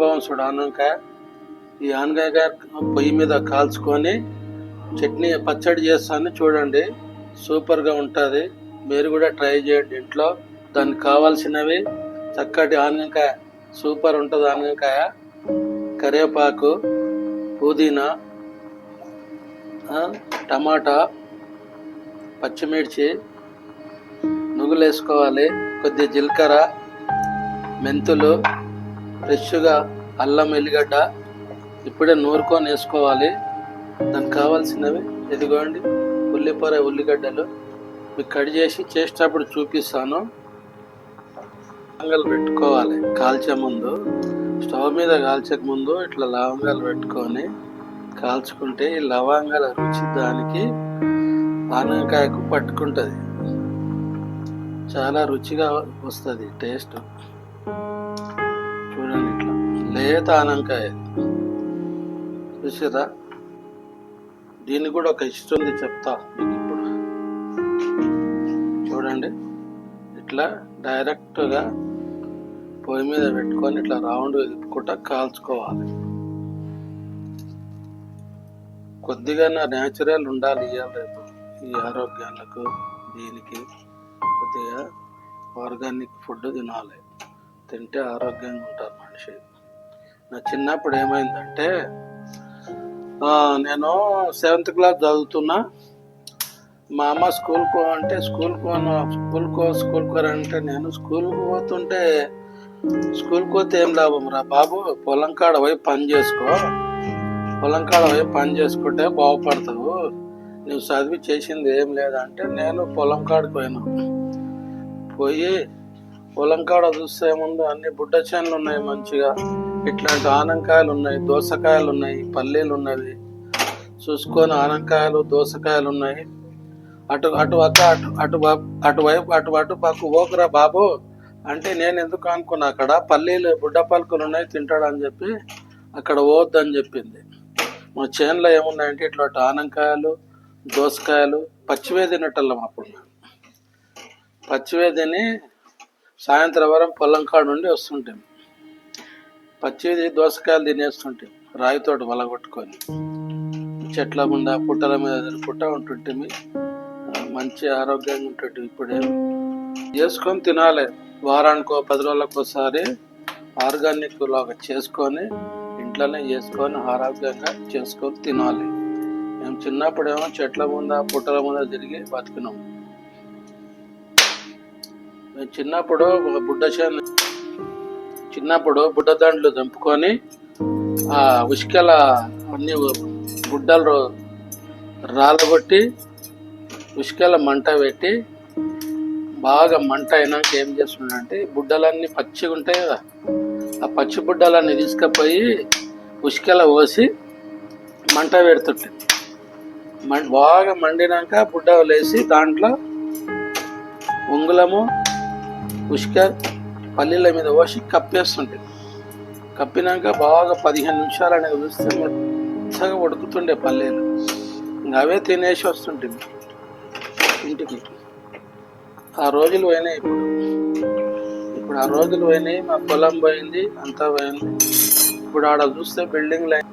ఎంత బాగుంది చూడు ఆనకాయ ఈ ఆనకాయ పొయ్యి మీద కాల్చుకొని చట్నీ పచ్చడి చేస్తాను చూడండి. సూపర్గా ఉంటుంది. మీరు కూడా ట్రై చేయండి ఇంట్లో. దానికి కావాల్సినవి చక్కటి ఆనకాయ సూపర్ ఉంటుంది ఆనకాయ కరివేపాకు పుదీనా టమాటా పచ్చిమిర్చి నువ్వులు వేసుకోవాలి కొద్దిగా జీలకర్ర మెంతులు ఫ్రెష్గా అల్లం ఎల్లిగడ్డ ఇప్పుడే నూరుకొని వేసుకోవాలి. దానికి కావాల్సినవి ఎదుగోండి ఉల్లిపాయ ఉల్లిగడ్డలు. మీకు కట్ చేసి చేసేటప్పుడు చూపిస్తాను. లవంగాలు పెట్టుకోవాలి కాల్చే ముందు. స్టవ్ మీద కాల్చక ముందు ఇట్లా లవంగాలు పెట్టుకొని కాల్చుకుంటే ఈ లవంగాల రుచి దానికి ఆనకాయకు పట్టుకుంటుంది. చాలా రుచిగా వస్తుంది టేస్ట్. లేత ఆనంకాయ చూసారా దీన్ని కూడా ఒక ఇష్టం ఉంది చెప్తా. మీకు ఇప్పుడు చూడండి. ఇట్లా డైరెక్ట్గా పొయ్యి మీద పెట్టుకొని ఇట్లా రౌండ్ తిప్పుకుంటా కాల్చుకోవాలి. కొద్దిగా నా న్యాచురల్ ఉండాలి ఇవాళ రేపు. ఈ ఆరోగ్యాలకు దీనికి కొద్దిగా ఆర్గానిక్ ఫుడ్ తినాలి. తింటే ఆరోగ్యంగా ఉంటారు మనిషి. నా చిన్నప్పుడు ఏమైందంటే నేను సెవెంత్ క్లాస్ చదువుతున్నా. మా అమ్మ స్కూల్ కో అంటే స్కూల్ కోను స్కూల్ కో స్కూల్ కో అంటే నేను స్కూల్కి పోతుంటే స్కూల్కి పోతే ఏం లాభం రా బాబు? పొలం కాడ పోయి పని చేసుకో. పొలం కాడ పోయి పని చేసుకుంటే బాగుపడతావు. నువ్వు చదివి చేసింది ఏం లేదంటే నేను పొలం కాడికి పోయినా. పోయి పొలం కాడ చూస్తే ముందు అన్ని బుడ్డ చేనులు ఉన్నాయి మంచిగా. ఇట్లాంటి ఆనంకాయలు ఉన్నాయి దోసకాయలు ఉన్నాయి పల్లీలు ఉన్నది చూసుకొని ఆనంకాయలు దోసకాయలు ఉన్నాయి అటు అటు అక్క అటు అటు అటువైపు అటు అటు పక్క ఓకురా బాబు అంటే నేను ఎందుకు అనుకున్నా అక్కడ పల్లీలు బుడ్డ పలుకులు ఉన్నాయి తింటాడు అని చెప్పి అక్కడ పోవద్దని చెప్పింది. మా చేనులో ఏమున్నాయంటే ఇట్లా ఆనంకాయలు దోసకాయలు పచ్చివే తినటల్లం అప్పుడు పచ్చివే తిని సాయంత్రం వరం పొలం కాడ నుండి వస్తుంటాం. పచ్చిది దోసకాయలు తినేస్తుంటాం రాయితోటి వలగొట్టుకొని చెట్ల ముంద పుట్టల మీద పుట్ట ఉంటుంటే మంచి ఆరోగ్యంగా ఉంటుంది ఇప్పుడే చేసుకొని తినాలి. వారానికో పది రోజులకు ఒకసారి ఆర్గానిక్ లాగా చేసుకొని ఇంట్లోనే చేసుకొని ఆరోగ్యంగా చేసుకొని తినాలి. మేము చిన్నప్పుడేమో చెట్ల ముంద పుట్టల ముంద తిరిగి బతికినాం. మేము చిన్నప్పుడు ఒక బుడ్డ చేను చిన్నప్పుడు బుడ్డదండ్లు దంపుకొని ఆ ఉసుకల అన్ని గుడ్డలు రాలగొట్టి ఉసుకల మంట పెట్టి బాగా మంట అయినాక ఏం చేస్తుండంటే బుడ్డలన్నీ పచ్చిగా ఉంటాయి కదా ఆ పచ్చి బుడ్డలన్నీ తీసుకుపోయి ఉసుకల పోసి మంట పెడుతుంటే మం బాగా మండినాక బుడ్డ వేసి దాంట్లో ఉంగులము ఉసుక పల్లీల మీద పోసి కప్పేస్తుండే. కప్పినాక బాగా పదిహేను నిమిషాలు అనేది చూస్తే మెత్తగా ఉడుకుతుండే పల్లీలు. ఇంకా అవే తినేసి వస్తుంటుంది ఇంటికి. ఆ రోజులు పోయినాయి ఇప్పుడు. ఇప్పుడు ఆ రోజులు పోయినాయి మా పొలం పోయింది అంతా పోయింది. ఇప్పుడు ఆడ చూస్తే బిల్డింగ్ లైన్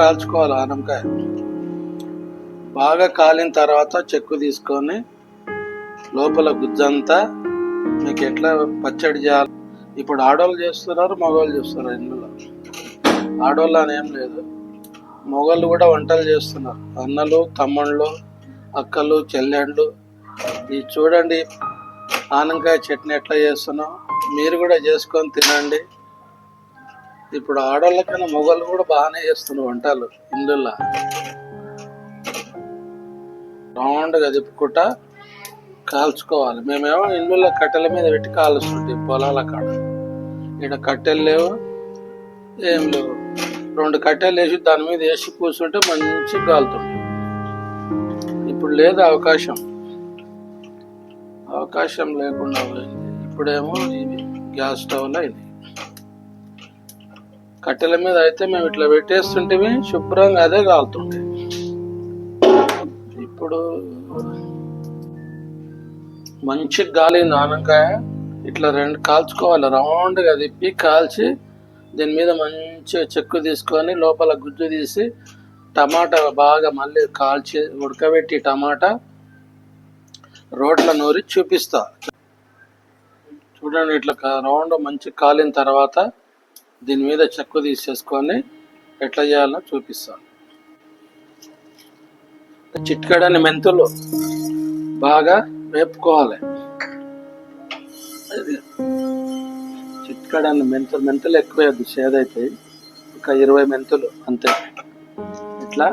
కాల్చుకోవాలి ఆనంకాయ బాగా కాలిన తర్వాత చెక్కు తీసుకొని లోపల గుజ్జంతా మీకు ఎట్లా పచ్చడి చేయాలి? ఇప్పుడు ఆడవాళ్ళు చేస్తున్నారు మగవాళ్ళు చేస్తున్నారు ఇందులో. ఆడవాళ్ళు అని ఏం లేదు. మగవాళ్ళు కూడా వంటలు చేస్తున్నారు. అన్నలు తమ్ముళ్ళు అక్కలు చెల్లెండ్లు. ఇది చూడండి ఆనంకాయ చట్నీ ఎట్లా చేస్తున్నాం మీరు కూడా చేసుకొని తినండి. ఇప్పుడు ఆడవాళ్ళకన్నా మొగలు కూడా బాగానే చేస్తున్నారు వంటలు ఇందులో. రౌండ్గా తిప్పుకుంటా కాల్చుకోవాలి. మేమేమో ఇందులో కట్టెల మీద పెట్టి కాలుస్తుంటాం పొలాల కాడ. ఇక్కడ కట్టెలు లేవు ఏం లేవు. రెండు కట్టెలు వేసి దాని మీద వేసి కూర్చుంటే మంచి కాలుతుంది. ఇప్పుడు లేదు అవకాశం. అవకాశం లేకుండా పోయింది. ఇప్పుడేమో ఇవి గ్యాస్ స్టవ్లు అయింది. కట్టెల మీద అయితే మేము ఇట్లా పెట్టేస్తుంటే శుభ్రంగా అదే కాలుతుంటే ఇప్పుడు మంచి గాలి నానకాయ ఇట్లా రెండు కాల్చుకోవాలి రౌండ్గా తిప్పి కాల్చి దీని మీద మంచిగా చెక్కు తీసుకొని లోపల గుజ్జు తీసి టమాటా బాగా మళ్ళీ కాల్చి ఉడకబెట్టి టమాటా రోడ్ల నూరి చూపిస్తా. చూడండి ఇట్లా రౌండ్ మంచి కాలిన తర్వాత దీని మీద చెక్కు తీసేసుకొని ఎట్లా చేయాలో చూపిస్తాను. చిట్కడని మెంతులు బాగా వేపుకోవాలి. చిట్కడని మెంతులు మెంతులు ఎక్కువ వేయద్దు చేదైతాయి. ఒక ఇరవై మెంతులు అంతే. ఇట్లా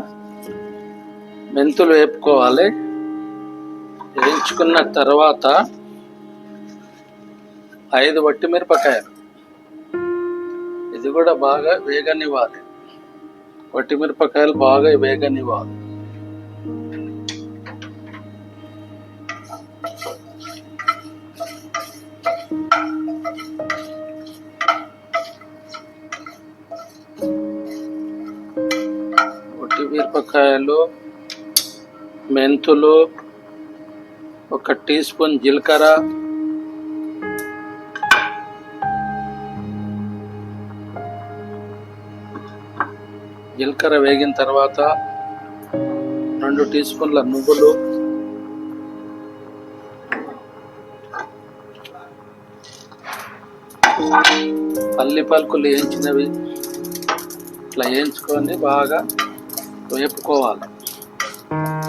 మెంతులు వేపుకోవాలి. వేయించుకున్న తర్వాత ఐదు వట్టి మిరపకాయలు. ఇది కూడా బాగా వేగనివ్వాలి వట్టి మిరపకాయలు బాగా వేగనివ్వాలి వట్టి మిరపకాయలు మెంతులు ఒక టీ స్పూన్ జీలకర్ర జీలకర్ర వేగిన తర్వాత రెండు టీ స్పూన్ల నువ్వులు పల్లి పలుకులు వేయించినవి. ఇట్లా వేయించుకొని బాగా వేపుకోవాలి.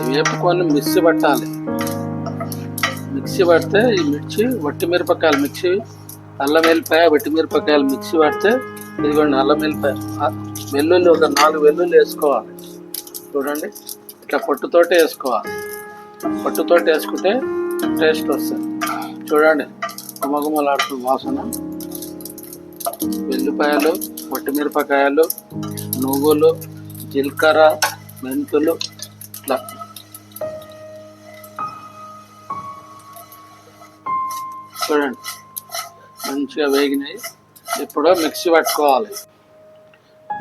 వేపుకొని మిక్సీ పట్టాలి. మిక్సీ పడితే ఈ మిర్చి వట్టి మిరపకాయలు మిక్సీ అల్లం వెల్లిపాయ వట్టి మిరపకాయలు మిక్సీ పడితే ఇదిగోండి అల్లం వెల్లిపాయ వెల్లుల్లి ఒక నాలుగు వెల్లుల్లి వేసుకోవాలి. చూడండి ఇట్లా పొట్టుతోటే వేసుకోవాలి. పొట్టుతోటి వేసుకుంటే టేస్ట్ వస్తుంది. చూడండి గుమగుమలాడుతున్న వాసన. వెల్లిపాయలు మిరపకాయలు నువ్వులు జీలకర్ర మెంతులు ఇట్లా. చూడండి మంచిగా వేగినాయి. ఇప్పుడు మిక్సీ పట్టుకోవాలి.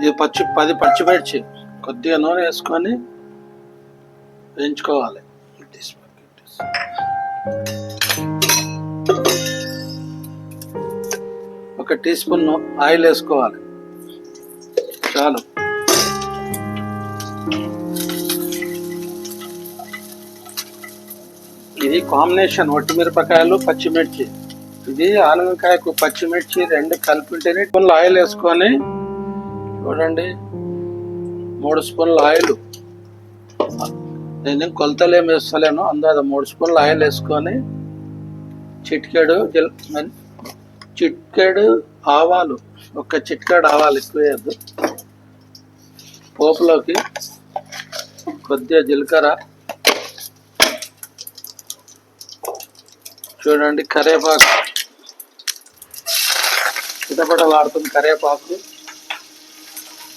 ఇది పచ్చి పది పచ్చిమిర్చి కొద్దిగా నూనె వేసుకొని వేయించుకోవాలి. ఒక టీ స్పూన్ ఆయిల్ వేసుకోవాలి. చాలు. ఇది కాంబినేషన్ మిరపకాయలు పచ్చిమిర్చి ఇది ఆనందకాయకు పచ్చిమిర్చి రెండు కలిపి స్పూన్లు ఆయిల్ వేసుకొని చూడండి. మూడు స్పూన్ల ఆయిల్. నేను కొలతలు ఏమి వేస్తలేను అందాద మూడు స్పూన్ల ఆయిల్ వేసుకొని చిట్కాడు చిట్కాడు ఆవాలు. ఒక చిట్కాడు ఆవాలు ఎక్కువ వేయద్దు. పోపులోకి కొద్దిగా జీలకర్ర. చూడండి కరేపాకు. చిటపటలాడుతుంది కరివేపాకు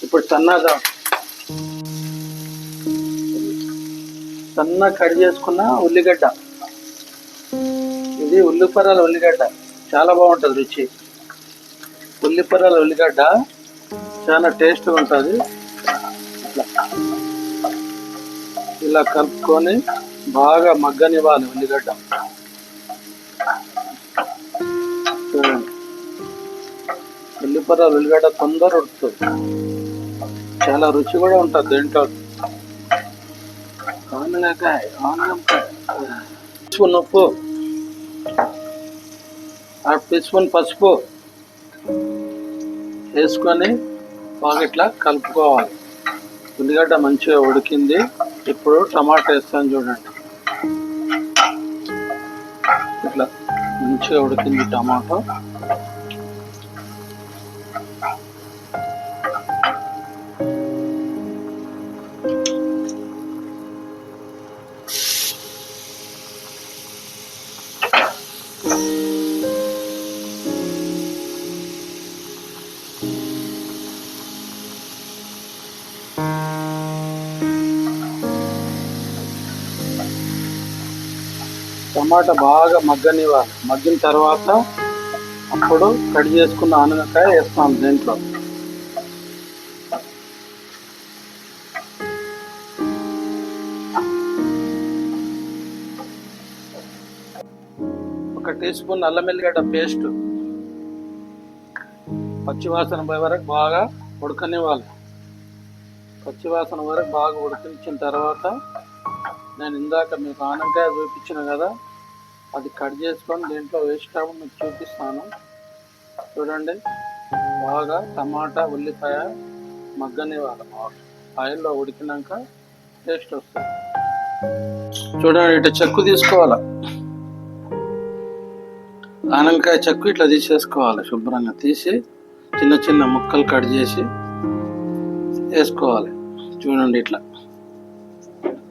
ఇప్పుడు సన్నగా సన్న కట్ చేసుకున్న ఉల్లిగడ్డ. ఇది ఉల్లిపరాల ఉల్లిగడ్డ. చాలా బాగుంటుంది రుచి. ఉల్లిపరాల ఉల్లిగడ్డ చాలా టేస్ట్గా ఉంటుంది. ఇట్లా ఇలా కలుపుకొని బాగా మగ్గనివ్వాలి ఉల్లిగడ్డ. ఉల్లిపర్రల ఉల్లిగడ్డ తొందర ఉడుతుంది చాలా రుచి కూడా ఉంటుంది దీంట్లో. ఆనగకాయ ఆనగకాయ స్పూన్ ఉప్పు హాఫ్ టీ స్పూన్ పసుపు వేసుకొని బాగా ఇట్లా కలుపుకోవాలి. ఉల్లిగడ్డ మంచిగా ఉడికింది. ఇప్పుడు టమాటా వేస్తాను చూడండి. ఇట్లా మంచిగా ఉడికింది టమాటో. టమాటా బాగా మగ్గనివ్వాలి. మగ్గిన తర్వాత అప్పుడు కట్ చేసుకున్న ఆనగకాయ వేస్తాం దీంట్లో. ఒక టీ స్పూన్ అల్లం వెల్లిగడ్డ పేస్ట్. పచ్చివాసన పోయే వరకు బాగా ఉడకనివ్వాలి. పచ్చివాసన వరకు బాగా ఉడికించిన తర్వాత నేను ఇందాక మీకు ఆనకాయ చూపించిన కదా అది కట్ చేసుకొని దీంట్లో వేసేటప్పుడు మీకు చూపిస్తాను. చూడండి. బాగా టమాటా ఉల్లిపాయ మగ్గనివ్వాలి ఆయిల్లో ఉడికినాక టేస్ట్ వస్తుంది. చూడండి ఇట్లా చెక్కు తీసుకోవాలి? ఆనంకాయ చెక్కు ఇట్లా తీసేసుకోవాలి శుభ్రంగా. తీసి చిన్న చిన్న ముక్కలు కట్ చేసి వేసుకోవాలి. చూడండి ఇట్లా.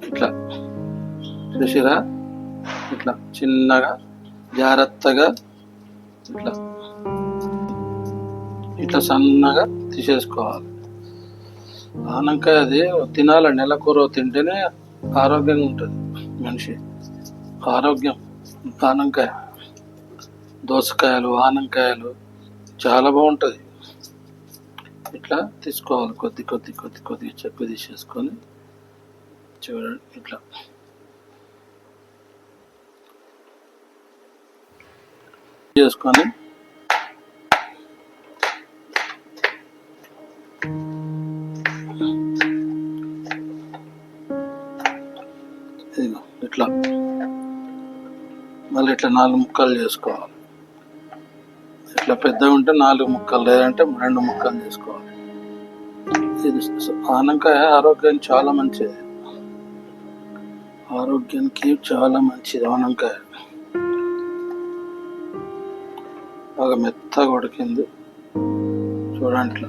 ఇట్లా. చూసిరా? ఇట్లా చిన్నగా జాగ్రత్తగా ఇట్లా. ఇట్లా సన్నగా తీసేసుకోవాలి. ఆనక అది తినాలి నెలకూర తింటేనే ఆరోగ్యంగా ఉంటుంది మనిషి. ఆరోగ్యం ఆనంకాయ దోసకాయలు ఆనంకాయలు చాలా బాగుంటుంది. ఇట్లా తీసుకోవాలి కొద్ది కొద్ది కొద్ది కొద్దిగా చెప్పి తీసేసుకొని చూడండి ఇట్లా. చేసుకొని ఇట్లా. మళ్ళీ ఇట్లా నాలుగు ముక్కలు చేసుకోవాలి. ఇట్లా పెద్దగా ఉంటే నాలుగు ముక్కలు లేదంటే రెండు ముక్కలు చేసుకోవాలి. ఇది ఆనకాయ ఆరోగ్యానికి చాలా మంచిది. ఆరోగ్యానికి చాలా మంచిది ఆనకాయ. బాగా మెత్తగా ఉడికింది చూడండి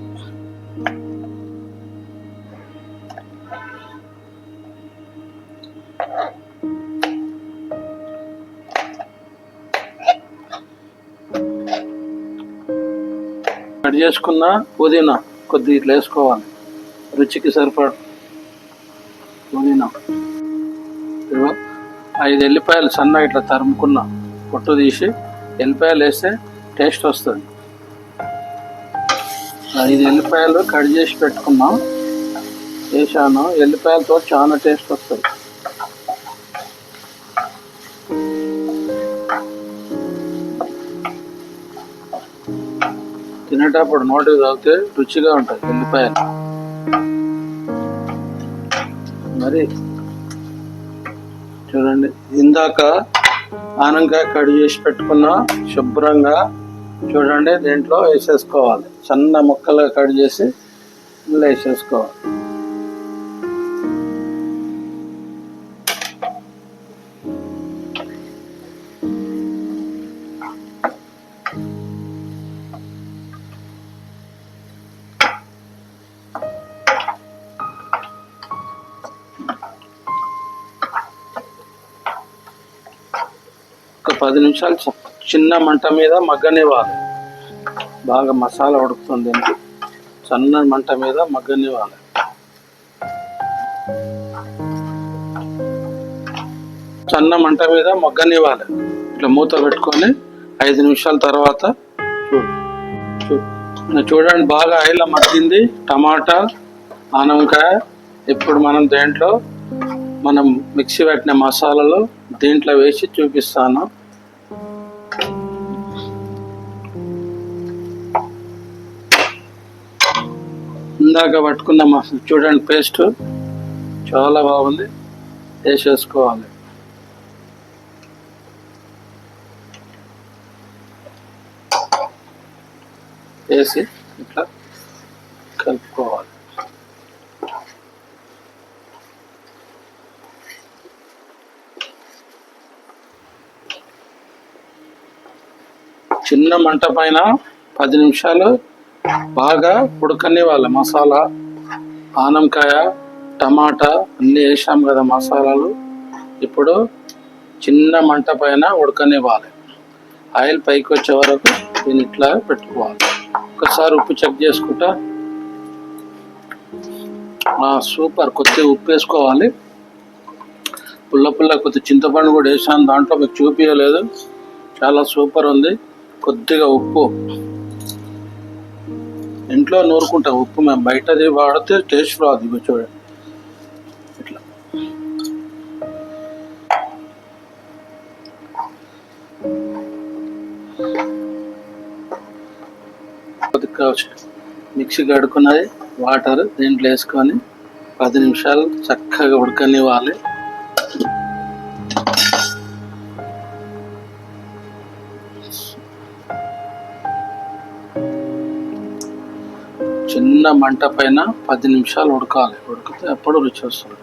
కట్ చేసుకున్న పుదీనా కొద్దిగా ఇట్లా వేసుకోవాలి. రుచికి సరిపడ పుదీనా. ఐదు ఎల్లిపాయలు సన్నగా ఇట్లా తరుముకున్నా పొట్టు తీసి ఎల్లిపాయలు వేస్తే టేస్ట్ వస్తుంది. ఐదు ఎల్లిపాయలు కట్ చేసి పెట్టుకున్నాం. వేసాను. ఎల్లిపాయలతో చాలా టేస్ట్ వస్తుంది. తినేటప్పుడు నోటికి తాగితే రుచిగా ఉంటుంది ఎల్లిపాయలు. మరి చూడండి. ఇందాక ఆనంగా కట్ చేసి పెట్టుకున్న శుభ్రంగా చూడండి దీంట్లో వేసేసుకోవాలి. చిన్న ముక్కలుగా కట్ చేసి ఇందులో వేసేసుకోవాలి. ఒక పది నిమిషాలు చ- చిన్న మంట మీద మగ్గనివ్వాలి బాగా మసాలా ఉడుకుతుంది సన్న మంట మీద మగ్గనివ్వాలి సన్న మంట మీద మగ్గనివ్వాలి ఇట్లా మూత పెట్టుకొని ఐదు నిమిషాల తర్వాత చూడు. చూడండి బాగా ఆయిల్ మగ్గింది టమాటా ఆనంకాయ ఇప్పుడు మనం దేంట్లో మనం మిక్సీ పెట్టిన మసాలాలు దీంట్లో వేసి చూపిస్తాను. ఇందాక పట్టుకున్న చూడండి పేస్ట్ చాలా బాగుంది. వేసేసుకోవాలి వేసి ఇట్లా కలుపుకోవాలి. చిన్న మంట పైన పది నిమిషాలు బాగా ఉడకనివ్వాలి మసాలా ఆనంకాయ టమాటా అన్నీ వేసాం కదా మసాలాలు. ఇప్పుడు చిన్న మంట పైన ఉడకనివ్వాలి ఆయిల్ పైకి వచ్చే వరకు దీన్ని ఇట్లా పెట్టుకోవాలి. ఒకసారి ఉప్పు చెక్ చేసుకుంటా. ఆ, సూపర్. కొద్దిగా ఉప్పు వేసుకోవాలి. పుల్ల పుల్ల కొద్ది చింతపండు కూడా వేసాను. దాంట్లో మీకు చూపించలేదు. చాలా సూపర్ ఉంది. కొద్దిగా ఉప్పు. ఇంట్లో నూరుకుంటాం ఉప్పు మేము బయటది వాడితే టేస్ట్ రాదు ఇవి చూడండి. ఇట్లా. మిక్సీ కడుక్కున్నది వాటర్ దీంట్లో వేసుకొని పది నిమిషాలు చక్కగా ఉడకనివ్వాలి. చిన్న మంట పైన పది నిమిషాలు ఉడకాలి. ఉడికితే అప్పుడు రుచి వస్తుంది.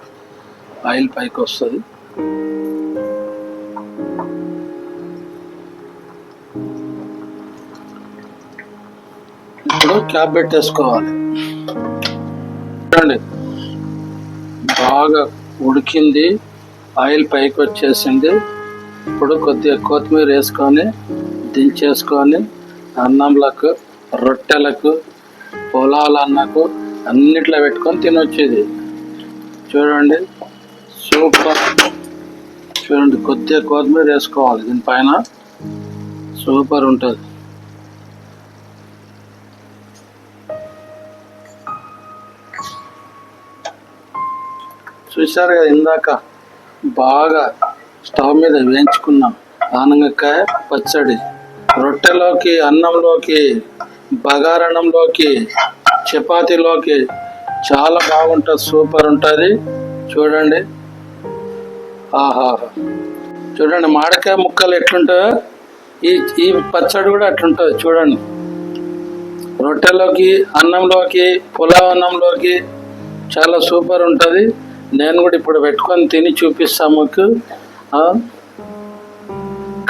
ఆయిల్ పైకి వస్తుంది. ఇప్పుడు క్యాప్ పెట్టేసుకోవాలి. చూడండి. బాగా ఉడికింది. ఆయిల్ పైకి వచ్చేసింది. ఇప్పుడు కొద్దిగా కొత్తిమీర వేసుకొని దించేసుకొని అన్నంలకు రొట్టెలకు పొలాలన్నకు అన్నిట్లో పెట్టుకొని తినొచ్చేది. చూడండి సూపర్. చూడండి కొద్దిగా కొత్తిమీర వేసుకోవాలి. దీనిపైన సూపర్ ఉంటుంది. చూశారు కదా ఇందాక బాగా స్టవ్ మీద వేయించుకున్నాం. ఆనగకాయ పచ్చడి. రొట్టెలోకి అన్నంలోకి బగారణంలోకి చపాతీలోకి చాలా బాగుంటుంది సూపర్ ఉంటుంది. చూడండి. ఆహా. చూడండి మామిడికాయ ముక్కలు ఎట్లుంటాయో ఈ ఈ పచ్చడి కూడా అట్లుంటుంది చూడండి. రొట్టెలోకి అన్నంలోకి పులావ్ అన్నంలోకి చాలా సూపర్ ఉంటుంది. నేను కూడా ఇప్పుడు పెట్టుకొని తిని చూపిస్తాను మీకు.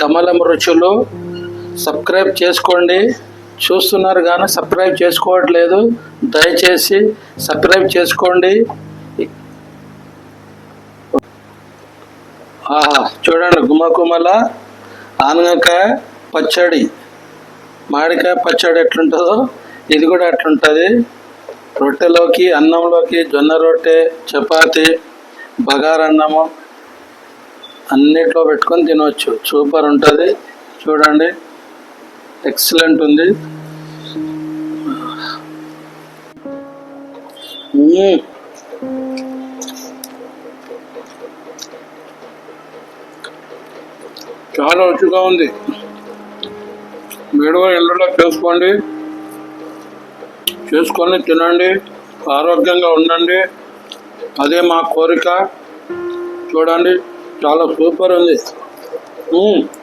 కమలం రుచులు. సబ్స్క్రైబ్ చేసుకోండి. చూస్తున్నారు కానీ సబ్స్క్రైబ్ చేసుకోవట్లేదు. దయచేసి సబ్స్క్రైబ్ చేసుకోండి. ఆహా చూడండి గుమకుమల ఆనగకాయ పచ్చడి. మామిడికాయ పచ్చడి ఎట్లుంటుందో ఇది కూడా అట్లుంటుంది. రొట్టెలోకి అన్నంలోకి జొన్న రొట్టె చపాతి బగారన్నము అన్నిట్లో పెట్టుకొని తినవచ్చు సూపర్ ఉంటుంది. చూడండి. ఎక్సలెంట్ ఉంది. Hmm. చాలా రుచిగా ఉంది. మీరు కూడా ఇళ్ళలో చేసుకోండి. చేసుకొని తినండి. ఆరోగ్యంగా ఉండండి. అదే మా కోరిక. చూడండి చాలా సూపర్ ఉంది. Hmm.